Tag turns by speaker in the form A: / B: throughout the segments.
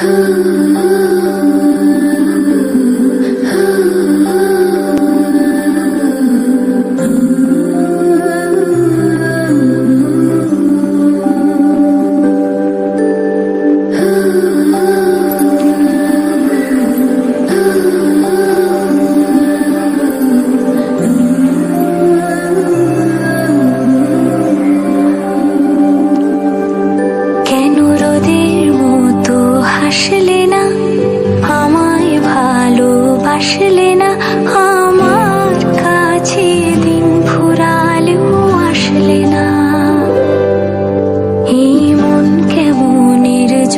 A: Ooh.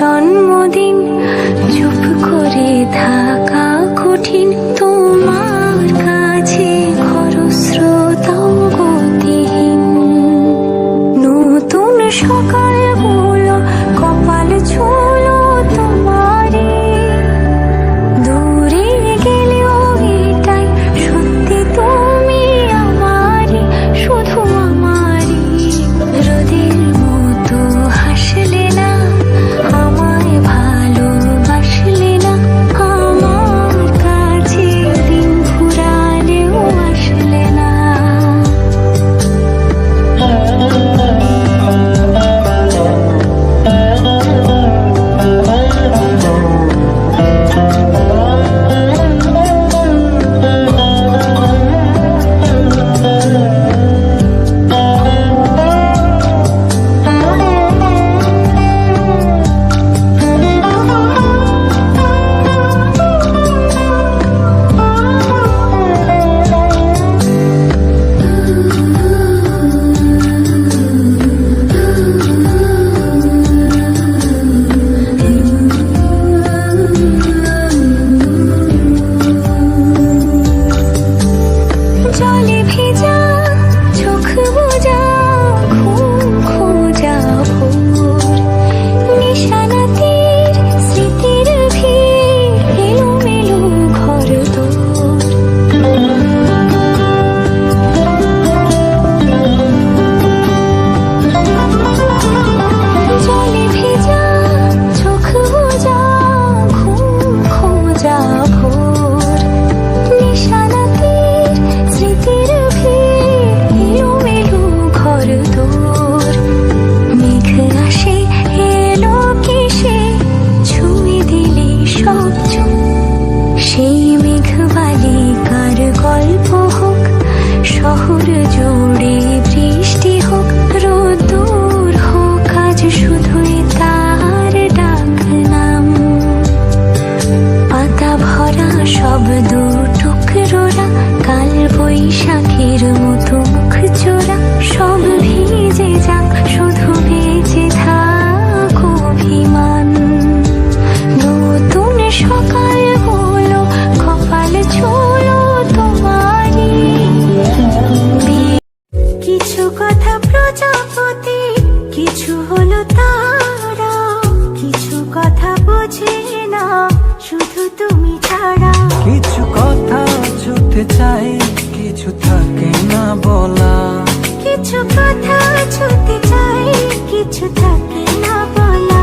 A: জন্মদিন চুপ করে থাকা কঠিন। তোমার কাছে খরস্রোতাও গতিহীন নতুন সকাল সব দু টুকরোরা কাল বৈশাখের মতো মুখ চোরা সব ভিজে যাক
B: বলতে চাই কিছু থাকে না বলা।
A: কিছু কথা চাই কিছু থাকে না বলা।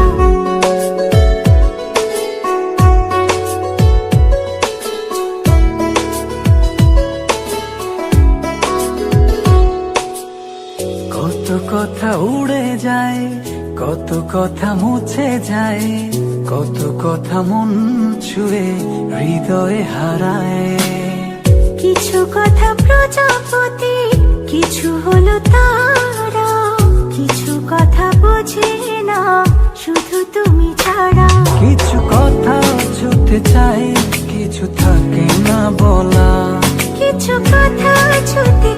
B: কত কথা উড়ে যায় কত কথা মুছে যায় কত কথা মন ছুঁয়ে হৃদয়ে হারায়।
A: জগতে কিছু হলো তারা কিছু কথা বোঝে না শুধু তুমি ছাড়া। কিছু কথা ছুটতে চাই কিছু থাকে না বলা। কিছু কথা ছুটে